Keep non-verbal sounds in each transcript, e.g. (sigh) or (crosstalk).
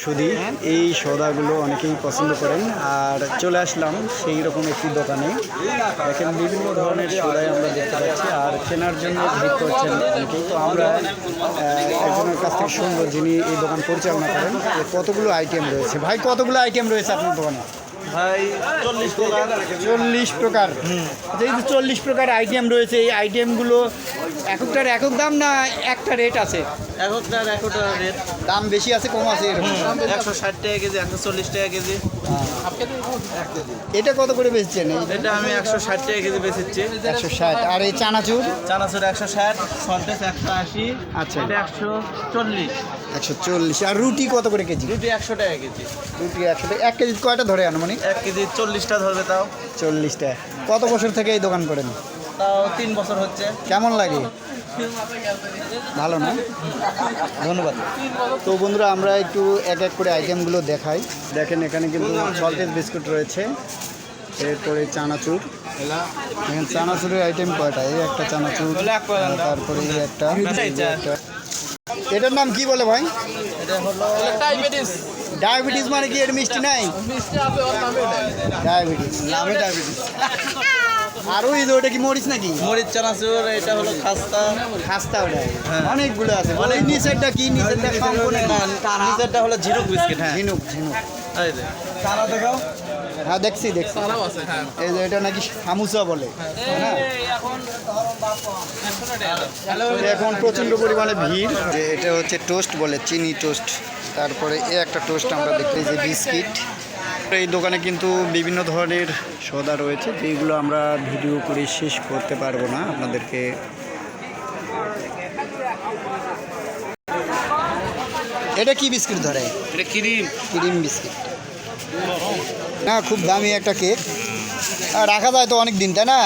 সুদি। এই সদাগুলো অনেকেই পছন্দ করেন। আর চলে আসলাম সেই রকম একটি দোকানে। দেখেন বিভিন্ন ধরনের সদাই আমরা দেখতে পাচ্ছি। আর কেনার জন্য ভিড় করছেন অনেকেই। তো আমরা একজনের কাছ থেকে শুনব যিনি এই দোকান পরিচালনা করেন। কতগুলো আইটেম রয়েছে? ভাই কতগুলো আইটেম রয়েছে আপনার দোকানে? ভাই চল্লিশ প্রকার। চল্লিশ প্রকার। আইটেম রয়েছে এই আইটেমগুলো এককটার একক দাম না একটা রেট আছে? একটার একটা রেট। দাম বেশি আছে কম আছে এরকম। একশো ষাট টাকা কেজি একশো চল্লিশ টাকা কেজি। এটা কত করে বেচছেন? এটা আমি একশো ষাট টাকা কেজি বেচেছি। একশো ষাট। আর এই চানাচুর? চানাচুর একশো ষাট সন্দেশ একশো আশি আচ্ছা। এটা একশো চল্লিশ। একশো চল্লিশ। আর রুটি কত করে কেজি? রুটি একশো টাকা কেজি। রুটি একশো টাকা। এক কেজি কয়টা ধরে আনুমানিক? এক কেজি চল্লিশটা ধরবে তাও। চল্লিশটা। কত বছর থেকে এই দোকান করেন? তাও তিন বছর হচ্ছে। কেমন লাগে? ভালো না? ধন্যবাদ। তো বন্ধুরা আমরা একটু এক এক করে আইটেমগুলো দেখাই। দেখেন এখানে কিন্তু সল্টেজ বিস্কুট রয়েছে। এরপরে চানাচুর। এখানে চানাচুরের আইটেম কয়টা? এই একটা চানাচুর তারপরে এই একটা। এটার নাম কি বলে ভাই? এটা হলো ডায়াবেটিস। মানে কি? এর মিষ্টি নাই। ডায়াবেটিস নামে ডায়াবেটিস। (laughs) আর ওই যে ওটা কি মরিচ নাকি? মরিচ চানাচুর এটা হলো খাস্তা। খাস্তা ওটা। হ্যাঁ। অনেকগুলো আছে। অনেক নিচেরটা কি? নিচেরটা সম্পূর্ণ নিচেরটা হলো ঝিনুক বিস্কিট হ্যাঁ। ঝিনুক ঝিনুক। এই দেখাও হ্যাঁ দেখছি দেখছি। এই যে এটা নাকি সামুসা বলে। এখন প্রচণ্ড পরিমাণে ভিড় যে এটা হচ্ছে টোস্ট বলে চিনি টোস্ট। তারপরে এ একটা টোস্ট আমরা দেখতে যে বিস্কিট। এই দোকানে কিন্তু বিভিন্ন ধরনের সদা রয়েছে যেগুলো আমরা ভিডিও করে শেষ করতে পারব না আপনাদেরকে। এটা কি বিস্কিট ধরে? এটা ক্রিম। Cream biscuit. না খুব দামি একটা কেক। রাখা যায় তো অনেক দিন তাই না?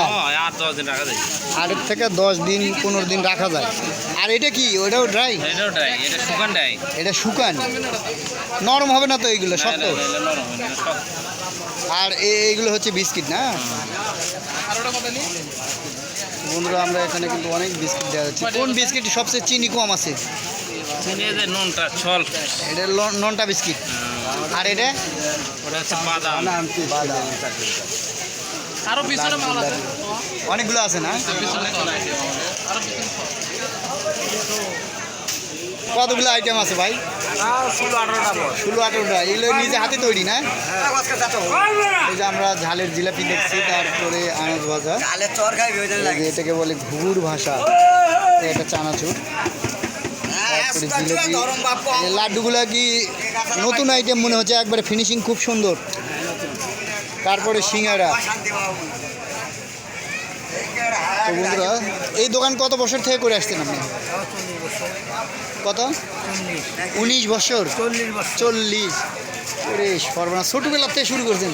আট দশ দিন রাখা যায়। আটের থেকে দশ দিন পনেরো দিন রাখা যায়। আর এটা কি? ওটাও ড্রাই এটাও ডাই এটা শুকান ডাই এটা শুকান? নরম হবে না তো এইগুলো শক্ত? আর এইগুলো হচ্ছে বিস্কিট না? বন্ধুরা আমরা এখানে কিন্তু অনেক বিস্কিট দেওয়া যাচ্ছে কোন বিস্কিট সবচেয়ে চিনি কম আছে? নুনটা ছল। এটা ননটা বিস্কিট। আর এটা? ওটা হচ্ছে বাদাম। বাদাম আরও পিছনে মাল আছে। অনেকগুলো আছে না? কতগুলো আইটেম আছে ভাই? ষোলো আঠারোটা। এগুলো নিজে হাতে তৈরি না? এই যে আমরা ঝালের জিলাপি দেখছি তারপরে আনাজ ভাজা। এটাকে বলে ঘুঘুর ভাষা। এটা চানাচুর। এই লাড্ডুগুলো কি নতুন আইটেম মনে হচ্ছে? একবারে ফিনিশিং খুব সুন্দর। তারপরে সিঙ্গারা। তো বন্ধুরা, এই দোকান কত বছর থেকে করে আসছেন আপনি? কত? উনিশ বছর। চল্লিশ। ওরে সর্বনা ছোটবেলার থেকে শুরু করছেন।